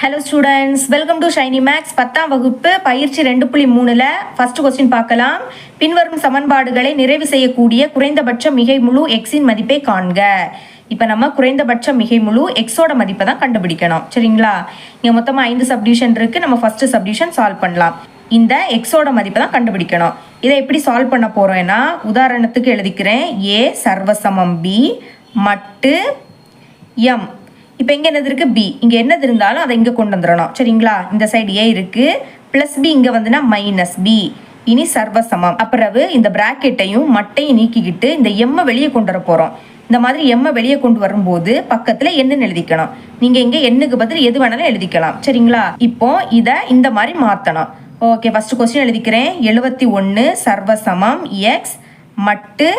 Hello students welcome to Shiny Max பத்தாம் வகுப்பு பயிற்சி ரெண்டு புள்ளி மூணில் ஃபர்ஸ்ட் கொஸ்டின் பார்க்கலாம். பின்வரும் சமன்பாடுகளை நிறைவு செய்யக்கூடிய குறைந்தபட்ச மிகை முழு எக்ஸின் மதிப்பை காண்க. இப்போ நம்ம குறைந்தபட்ச மிகை முழு எக்ஸோட மதிப்பை தான் கண்டுபிடிக்கணும். சரிங்களா? இங்கே மொத்தமாக ஐந்து சப்டிஷன் இருக்குது நம்ம ஃபஸ்ட்டு சப்டிஷன் சால்வ் பண்ணலாம். இந்த எக்ஸோட மதிப்பை தான் கண்டுபிடிக்கணும். இதை எப்படி சால்வ் பண்ண போகிறோம்னா உதாரணத்துக்கு எழுதிக்கிறேன். ஏ சர்வசமம் பி மட்டு எம் இப்போ இங்கே என்னது இருக்குது பி இங்கே என்னது இருந்தாலும் அதை இங்கே கொண்டு வந்துடணும். சரிங்களா? இந்த சைடு ஏ இருக்குது ப்ளஸ் பி இங்கே வந்துன்னா மைனஸ் பி இனி சர்வசமம். அப்புறவு இந்த பிராக்கெட்டையும் மட்டையும் நீக்கிக்கிட்டு இந்த எம்மை வெளியே கொண்டு வர போகிறோம் இந்த மாதிரி எம்மை வெளியே கொண்டு வரும்போது பக்கத்தில் என்னன்னு எழுதிக்கணும். நீங்கள் இங்கே எண்ணுக்கு பதில் எது வேணாலும் எழுதிக்கலாம். சரிங்களா? இப்போ இதை இந்த மாதிரி மாற்றணும் ஓகே ஃபர்ஸ்ட் கொஸ்டின் எழுதிக்கிறேன். எழுபத்தி ஒன்று சர்வசமம் எக்ஸ் மட்டு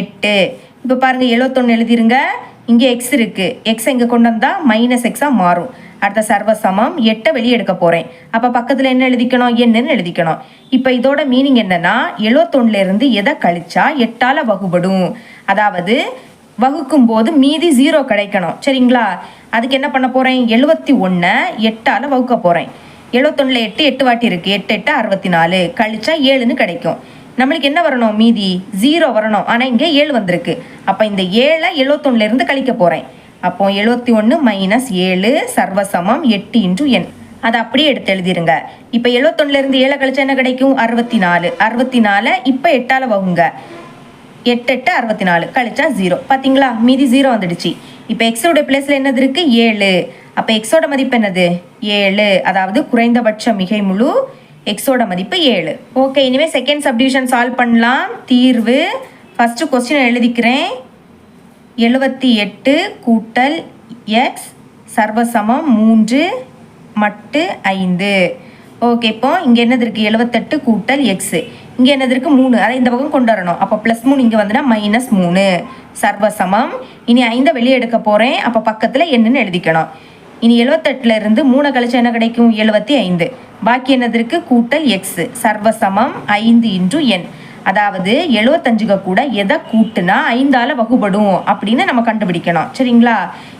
எட்டு. இப்போ பாருங்கள் எழுபத்தொன்று எழுதிருங்க. இங்கே எக்ஸ் இருக்குது எக்ஸ் இங்கே கொண்டு வந்தால் மைனஸ் எக்ஸாக மாறும். அடுத்த சர்வசமம் எட்டை வெளியே எடுக்க போகிறேன் அப்போ பக்கத்தில் என்ன எழுதிக்கணும்? என்னன்னு எழுதிக்கணும். இப்போ இதோட மீனிங் என்னன்னா எழுவத்தொன்னுலேருந்து எதை கழிச்சா எட்டால் வகுபடும். அதாவது வகுக்கும் போது மீதி ஜீரோ கிடைக்கணும். சரிங்களா? அதுக்கு என்ன பண்ண போகிறேன் எழுபத்தி ஒன்றை எட்டால் வகுக்க போகிறேன் எழுபத்தொன்னில் எட்டு எட்டு வாட்டி இருக்குது எட்டு எட்டு அறுபத்தி நாலு. கழிச்சா ஏழுன்னு கிடைக்கும். நம்மளுக்கு என்ன வரணும் மீதி? ஜீரோ வரணும். ஆனால் இங்கே ஏழு வந்திருக்கு. அப்போ இந்த ஏழை எழுபத்தொன்னுலேருந்து கழிக்க போகிறேன் அப்போ எழுபத்தி ஒன்று மைனஸ் ஏழு சர்வசமம் எட்டு இன்ட்டு என் அதை அப்படியே எடுத்து எழுதிருங்க. இப்போ எழுபத்தொன்னுலேருந்து ஏழை கழிச்சா என்ன கிடைக்கும்? அறுபத்தி நாலு அறுபத்தி நாலு இப்போ எட்டால் வகுங்க. எட்டு எட்டு அறுபத்தி நாலு கழிச்சா ஜீரோ பார்த்தீங்களா மீதி ஜீரோ வந்துடுச்சு. இப்போ எக்ஸோட பிளேஸில் என்னது இருக்குது ஏழு. அப்போ எக்ஸோட மதிப்பு என்னது? ஏழு. அதாவது குறைந்தபட்ச மிகை முழு எக்ஸோட மதிப்பு ஏழு. ஓகே இனிமேல் செகண்ட் சப்டிவிஷன் சால்வ் பண்ணலாம். தீர்வு. ஃபஸ்ட்டு கொஸ்டின் எழுதிக்கிறேன். எழுபத்தி எட்டு கூட்டல் எக்ஸ் சர்வசமம் மூன்று மட்டு ஐந்து. ஓகே இப்போ இங்கே என்னது இருக்குது எழுபத்தெட்டு கூட்டல் எக்ஸு இங்கே என்னது இருக்குது மூணு. அதை இந்த பக்கம் கொண்டு வரணும். அப்போ ப்ளஸ் மூணு இங்கே வந்துன்னா மைனஸ் மூணு. சர்வசமம். இனி ஐந்தை வெளியே எடுக்க போகிறேன் அப்போ பக்கத்தில் என்னன்னு எழுதிக்கணும். இனி எழுவத்தெட்டுல இருந்து மூணு கழிச்சு என்ன கிடைக்கும்? எழுபத்தி ஐந்து. பாக்கி என்னது இருக்கு? கூட்டல் எக்ஸ் சர்வசமம் ஐந்து இன்று என் அதாவது எழுவத்தஞ்சுக்கு கூட எதை கூட்டுனா ஐந்தால் வகுபடும் அப்படின்னு நம்ம கண்டுபிடிக்கணும். சரிங்களா?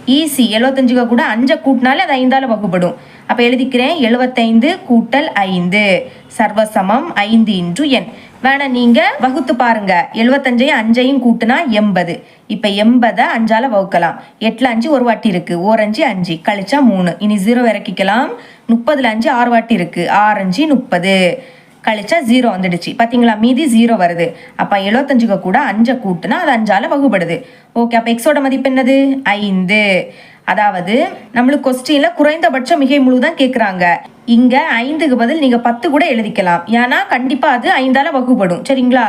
ஈஸி எழுவத்தஞ்சுக்கு கூட அஞ்சை கூட்டினாலே அது ஐந்தால் வகுபடும். அப்போ எழுதிக்கிறேன் எழுபத்தைந்து கூட்டல் ஐந்து. சர்வசமம் ஐந்து இன்று என். வேணா நீங்க வகுத்து பாருங்க. எழுபத்தஞ்சையும் அஞ்சையும் கூட்டுனா எண்பது. இப்போ எண்பதை அஞ்சால வகுக்கலாம். எட்டுல அஞ்சு ஒரு வாட்டி இருக்கு. ஓரஞ்சு அஞ்சு கழிச்சா மூணு. இனி ஜீரோ இறக்கிக்கலாம். முப்பதுல அஞ்சு ஆறு வாட்டி இருக்கு. ஆறஞ்சு முப்பது. கழிச்சா ஜீரோ வந்துடுச்சு. பார்த்தீங்களா மீதி ஜீரோ வருது. அப்போ எழுபத்தஞ்சுக்கு கூட அஞ்சை கூட்டுனா அது அஞ்சால வகுப்படுது ஓகே அப்போ எக்ஸோட மதிப்பு என்னது? ஐந்து. அதாவது நம்மளுக்கு கொஸ்டின்ல குறைந்தபட்ச மிகை முழு தான் கேட்குறாங்க இங்க ஐந்துக்கு பதில் நீங்க பத்து கூட எழுதிக்கலாம். ஏன்னா கண்டிப்பா அது ஐந்தால வகுப்படும் சரிங்களா?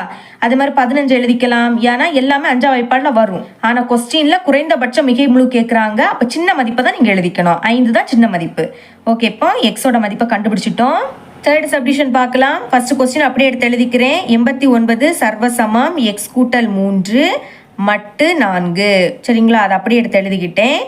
அது மாதிரி பதினஞ்சு எழுதிக்கலாம். ஏன்னா எல்லாமே அஞ்சா வாய்ப்பாடுல வரும். ஆனா கொஸ்டின்ல குறைந்தபட்ச மிகை முழு கேட்குறாங்க அப்ப சின்ன மதிப்பை தான் நீங்க எழுதிக்கணும். ஐந்து தான் சின்ன மதிப்பு. ஓகே இப்போ எக்ஸோட மதிப்பை கண்டுபிடிச்சிட்டோம். தேர்ட் சப்டிஷன் பார்க்கலாம். ஃபர்ஸ்ட் கொஸ்டின் அப்படியே எடுத்து எழுதிக்கிறேன். எண்பத்தி ஒன்பது சர்வசமம் எக்ஸ் கூட்டல் மூன்று மட்டு நான்கு. சரிங்களா? அதை அப்படியே எடுத்து எழுதிக்கிட்டேன்.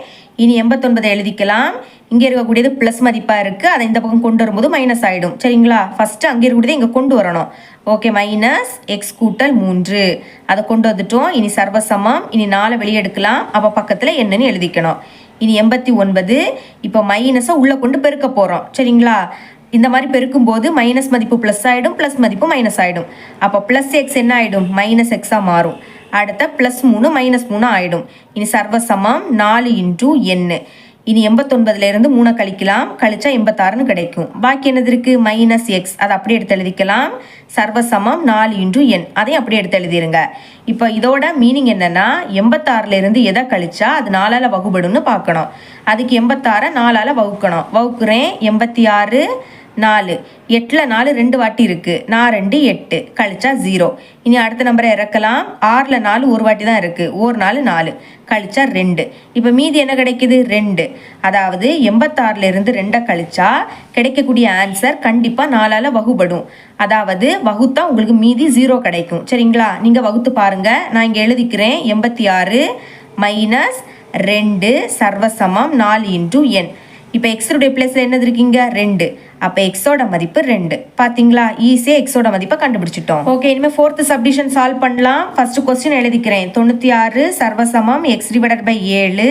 இனி எண்பத்தொன்பதை எழுதிக்கலாம். இங்கே இருக்கக்கூடியது ப்ளஸ் மதிப்பாக இருக்குது அதை இந்த பக்கம் கொண்டு வரும்போது மைனஸ் ஆகிடும் சரிங்களா? ஃபஸ்ட்டு அங்கே இருக்கக்கூடியது இங்கே கொண்டு வரணும். ஓகே மைனஸ் எக்ஸ் கூட்டல் மூன்று. அதை கொண்டு வந்துட்டோம். இனி சர்வசமம். இனி நாலு வெளியே எடுக்கலாம். அப்போ பக்கத்தில் என்னன்னு எழுதிக்கணும். இனி எண்பத்தி ஒன்பது. இப்போ மைனஸை உள்ளே கொண்டு பெருக்க போகிறோம் சரிங்களா? இந்த மாதிரி பெருக்கும் போது மைனஸ் மதிப்பு ப்ளஸ் ஆகிடும் ப்ளஸ் மதிப்பு மைனஸ் ஆகிடும் அப்போ ப்ளஸ் எக்ஸ் என்ன ஆகிடும் மைனஸ் எக்ஸாக மாறும். அடுத்த ப்ளஸ் மூணு மைனஸ் மூணு ஆகிடும் இனி சர்வசமம் நாலு இன்டூ எண்ணு இனி எண்பத்தொன்பதுலேருந்து மூணை கழிக்கலாம். கழிச்சா எண்பத்தாறுன்னு கிடைக்கும். பாக்கி என்னது இருக்குது மைனஸ் எக்ஸ் அதை அப்படியே எடுத்து எழுதிக்கலாம். சர்வசமம் நாலு இன்டூ என் அதையும் அப்படியே எடுத்து எழுதிருங்க. இப்போ இதோட மீனிங் என்னென்னா எண்பத்தாறுலேருந்து எதை கழிச்சா அது நாலால் வகுபடும்னு பார்க்கணும். அதுக்கு எண்பத்தாறை நாலால் வகுக்கணும். வகுக்கிறேன் எண்பத்தி ஆறு நாலு. எட்டில் நாலு ரெண்டு வாட்டி இருக்குது நான் ரெண்டு எட்டு. கழிச்சா ஜீரோ இனி அடுத்த நம்பரை இறக்கலாம். ஆறில் நாலு ஒரு வாட்டி தான் இருக்குது ஒரு நாலு நாலு. கழிச்சா ரெண்டு. இப்போ மீதி என்ன கிடைக்குது? ரெண்டு. அதாவது எண்பத்தாறுலேருந்து ரெண்டை கழிச்சா கிடைக்கக்கூடிய ஆன்சர் கண்டிப்பாக நாலால் வகுபடும். அதாவது வகுத்தா உங்களுக்கு மீதி ஜீரோ கிடைக்கும். சரிங்களா? நீங்கள் வகுத்து பாருங்கள் நான் இங்கே எழுதிக்கிறேன். எண்பத்தி ஆறு மைனஸ் ரெண்டு சர்வசமம் நாலு இன்டூ என் இப்போ எக்ஸோடைய பிளேஸில் என்னது இருக்கீங்க? ரெண்டு. அப்போ எக்ஸோட மதிப்பு ரெண்டு. பார்த்தீங்களா ஈஸியாக எக்ஸோட மதிப்பை கண்டுபிடிச்சிட்டோம். ஓகே இனிமேல் ஃபோர்த்து சப்டிஷன் சால்வ் பண்ணலாம். ஃபர்ஸ்ட் கொஸ்டின் எழுதிக்கிறேன். தொண்ணூற்றி ஆறு சர்வசமம் எக்ஸ் டிவைடட் பை ஏழு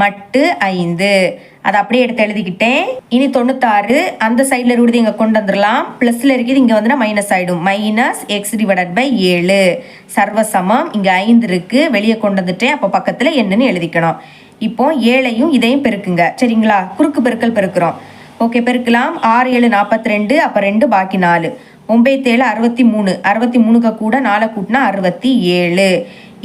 மட்டு ஐந்து. அதை அப்படியே எடுத்து எழுதிக்கிட்டேன். இனி தொண்ணூத்தாறு அந்த சைடில் இருக்கிறது இங்கே கொண்டு வந்துடலாம் ப்ளஸில் இருக்குது இங்கே வந்து மைனஸ் ஆகிடும் மைனஸ் எக்ஸ் டிவைடட் பை ஏழு. சர்வசமம் இங்கே ஐந்து இருக்குது வெளியே கொண்டு வந்துட்டேன். அப்போ பக்கத்தில் என்னன்னு எழுதிக்கணும். இப்போ ஏழையும் இதையும் பெருக்குங்க. சரிங்களா? குறுக்கு பெருக்கல் பெருக்கிறோம். ஓகே பெருக்கலாம். ஆறு ஏழு நாற்பத்தி ரெண்டு அப்போ ரெண்டு பாக்கி நாலு. ஒம்பத்தேழு அறுபத்தி மூணு அறுபத்தி மூணுக்கு கூட நாலை கூட்டினா அறுபத்தி ஏழு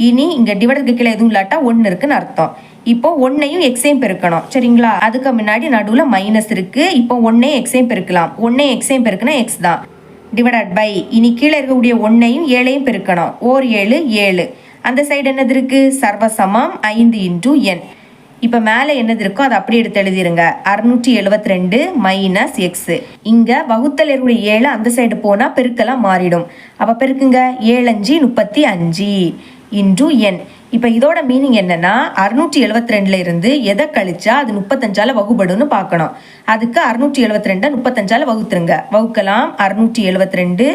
இனி இங்கே டிவைடருக்கு கீழே எதுவும் இல்லாட்டா ஒன்று இருக்குன்னு அர்த்தம். இப்போ ஒன்னையும் எக்ஸையும் பெருக்கணும். சரிங்களா? அதுக்கு முன்னாடி நடுவில் மைனஸ் இருக்குது இப்போ ஒன்னே எக்ஸையும் பெருக்கலாம். ஒன்னே எக்ஸையும் பெருக்குனா எக்ஸ் தான். டிவைடட் பை இனி கீழே இருக்கக்கூடிய ஒன்னையும் ஏழையும் பெருக்கணும். ஓர் ஏழு ஏழு. அந்த சைடு என்னது இருக்குது சர்வசமம் ஐந்து இன்டூ என் இப்போ மேலே என்னது இருக்கோ அதை அப்படியே எடுத்து எழுதிருங்க. அறுநூற்றி எழுபத்தி ரெண்டு மைனஸ் எக்ஸு இங்கே வகுத்தல் இருக்கக்கூடிய ஏழு அந்த சைடு போனால் பெருக்கெல்லாம் மாறிடும். அப்போ பெருக்குங்க. ஏழஞ்சு முப்பத்தி அஞ்சு இன்டூ என் இப்போ இதோட மீனிங் என்னன்னா அறுநூற்றி எழுபத்தி ரெண்டுல இருந்து எதை கழிச்சா அது முப்பத்தஞ்சால வகுபடும்னு பார்க்கணும். அதுக்கு அறுநூற்றி எழுபத்தி ரெண்டை முப்பத்தஞ்சால வகுத்துருங்க. வகுக்கலாம். அறுநூற்றி எழுபத்தி ரெண்டு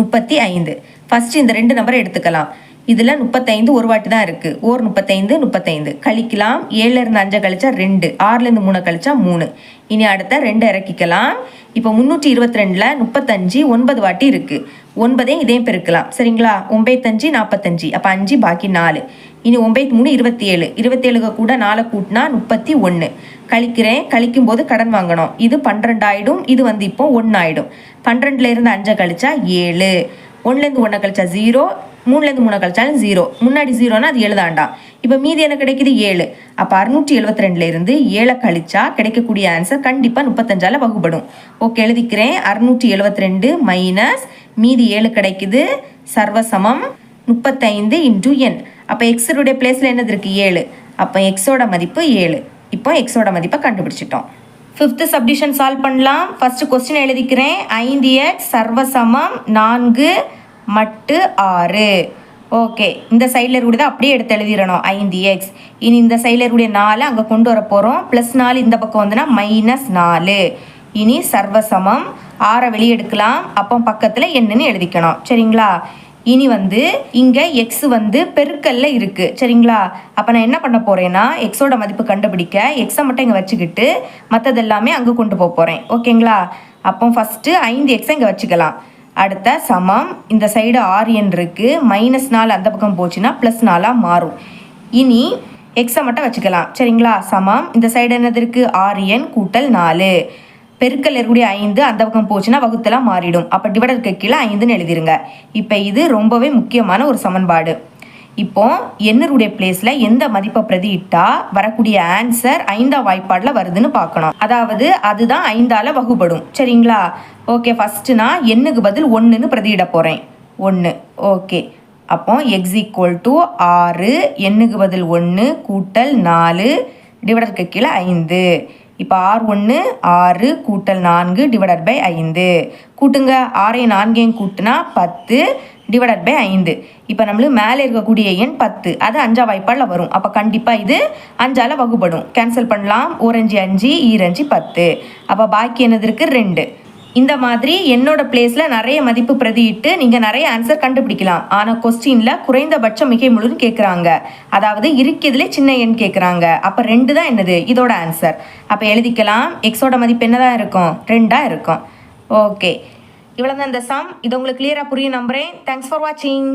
முப்பத்தி ஐந்து. ஃபஸ்ட்டு இந்த ரெண்டு நம்பரை எடுத்துக்கலாம். இதில் முப்பத்தைந்து ஒரு வாட்டி தான் இருக்குது ஓர் முப்பத்தைந்து முப்பத்தைந்து. கழிக்கலாம். ஏழுலேருந்து அஞ்சை கழிச்சா ரெண்டு. ஆறுலேருந்து மூணு கழிச்சா மூணு. இனி அடுத்த ரெண்டு இறக்கிக்கலாம். இப்போ முந்நூற்றி இருபத்தி ரெண்டில் முப்பத்தஞ்சு ஒன்பது வாட்டி இருக்குது ஒன்பதையும் இதையும் பெருக்கலாம். சரிங்களா? ஒம்பத்தஞ்சு நாற்பத்தஞ்சு அப்போ அஞ்சு பாக்கி நாலு. இனி ஒம்பத்தி மூணு இருபத்தி ஏழு இருபத்தேழுக்கு கூட நாலை கூட்டினா முப்பத்தி ஒன்று கழிக்கிறேன். கழிக்கும் போது கடன் வாங்கணும். இது பன்னிரெண்டு ஆயிடும் இது வந்து இப்போ ஒன்று ஆயிடும் பன்னிரெண்டுலேருந்து அஞ்சை கழிச்சா ஏழு. ஒன்றுலேருந்து ஒன்றை கழிச்சா ஜீரோ மூணுலேருந்து மூணை கழிச்சாலும் ஜீரோ முன்னாடி ஜீரோனா அது எழுதாண்டாம் இப்போ மீதி என்ன கிடைக்குது? ஏழு. அப்போ அறுநூற்றி எழுபத்தி ரெண்டுலேருந்து ஏழை கழிச்சா கிடைக்கக்கூடிய ஆன்சர் கண்டிப்பாக முப்பத்தஞ்சால வகுப்படும் ஓகே எழுதிக்கிறேன். அறுநூற்றி எழுபத்தி ரெண்டு மைனஸ் மீதி ஏழு கிடைக்குது. சர்வசமம் முப்பத்தைந்து இன்டூ என் அப்போ எக்ஸருடைய பிளேஸில் என்னது இருக்குது ஏழு. அப்போ எக்ஸோட மதிப்பு ஏழு. இப்போ எக்ஸோட மதிப்பை கண்டுபிடிச்சிட்டோம். ஃபிஃப்த்து சப்டிஷன் சால்வ் பண்ணலாம். ஃபஸ்ட்டு கொஸ்டின் எழுதிக்கிறேன். ஐந்து எக்ஸ் சர்வசமம் நான்கு மட்டு ஆறு. ஓகே இந்த சைடில் இருக்கக்கூடியதை அப்படியே எடுத்து எழுதிடணும். ஐந்து எக்ஸ் இனி இந்த சைடில் இருக்கக்கூடிய நாலு அங்கே கொண்டு வர போகிறோம் ப்ளஸ் நாலு இந்த பக்கம் வந்துன்னா மைனஸ் நாலு. இனி சர்வசமம். ஆறை வெளியே எடுக்கலாம். அப்போ பக்கத்தில் என்னன்னு எழுதிக்கணும். சரிங்களா? இனி வந்து இங்கே எக்ஸ் வந்து பெருக்கல்ல இருக்குது சரிங்களா? அப்போ நான் என்ன பண்ண போகிறேன்னா எக்ஸோட மதிப்பு கண்டுபிடிக்க எக்ஸை மட்டும் இங்கே வச்சுக்கிட்டு மற்றது எல்லாமே அங்கே கொண்டு போக போகிறேன் ஓகேங்களா? அப்போ ஃபஸ்ட்டு ஐந்து எக்ஸை இங்கே வச்சுக்கலாம். அடுத்த சமம் இந்த சைடு ஆறு இருக்குது மைனஸ் நாலு அந்த பக்கம் போச்சுன்னா ப்ளஸ் நாலாக மாறும். இனி எக்ஸை மட்டும் வச்சுக்கலாம். சரிங்களா? சமம் இந்த சைடு என்னது இருக்குது ஆறு கூட்டல் நாலு. பெருக்கல் இருக்கக்கூடிய ஐந்து அந்த பக்கம் போச்சுன்னா வகுத்தெல்லாம் மாறிடும். அப்போ டிவைடருக்கு கீழே ஐந்துன்னு எழுதிருங்க. இப்போ இது ரொம்பவே முக்கியமான ஒரு சமன்பாடு. இப்போ எண்ணருடைய பிளேஸில் எந்த மதிப்பை பிரதியிட்டா வரக்கூடிய ஆன்சர் ஐந்தா வாய்ப்பாடில் வருதுன்னு பார்க்கணும். அதாவது அதுதான் ஐந்தால வகுப்படும் சரிங்களா? ஓகே ஃபஸ்ட்டு நான் எண்ணுக்கு பதில் ஒன்றுன்னு பிரதியிட போகிறேன் ஒன்று ஓகே அப்போ எக்ஸ் ஈக்குவல் டு ஆறு எண்ணுக்கு பதில் ஒன்று கூட்டல் நாலு டிவைடருக்கு கீழே ஐந்து. இப்போ ஆர் ஒன்று ஆறு கூட்டல் நான்கு டிவைடட் பை ஐந்து. கூட்டுங்க. ஆறையும் நான்கையும் கூட்டினா பத்து டிவைடட் பை ஐந்து. இப்போ நம்மளுக்கு மேலே இருக்கக்கூடிய எண் பத்து. அது அஞ்சா வாய்ப்பாடில் வரும். அப்போ கண்டிப்பாக இது அஞ்சால் வகுப்படும் கேன்சல் பண்ணலாம். ஓரஞ்சு அஞ்சு ஈரஞ்சு பத்து. அப்போ பாக்கி என்னது இருக்குது ரெண்டு. இந்த மாதிரி என்னோட பிளேஸில் நிறைய மதிப்பு பிரதியிட்டு நீங்கள் நிறைய ஆன்சர் கண்டுபிடிக்கலாம். ஆனால் கொஸ்டினில் குறைந்தபட்சம் மிகை முழுன்னு கேட்குறாங்க அதாவது இருக்கிறதுலே சின்ன எண் கேட்குறாங்க அப்போ ரெண்டு தான் என்னது? இதோட ஆன்சர் அப்போ எழுதிக்கலாம். எக்ஸோட மதிப்பு என்னதான் இருக்கும்? ரெண்டாக இருக்கும். ஓகே இவ்வளோ தான் இந்த சம் இது உங்களுக்கு கிளியராக புரியும் நம்புகிறேன் தேங்க்ஸ் ஃபார் வாட்சிங்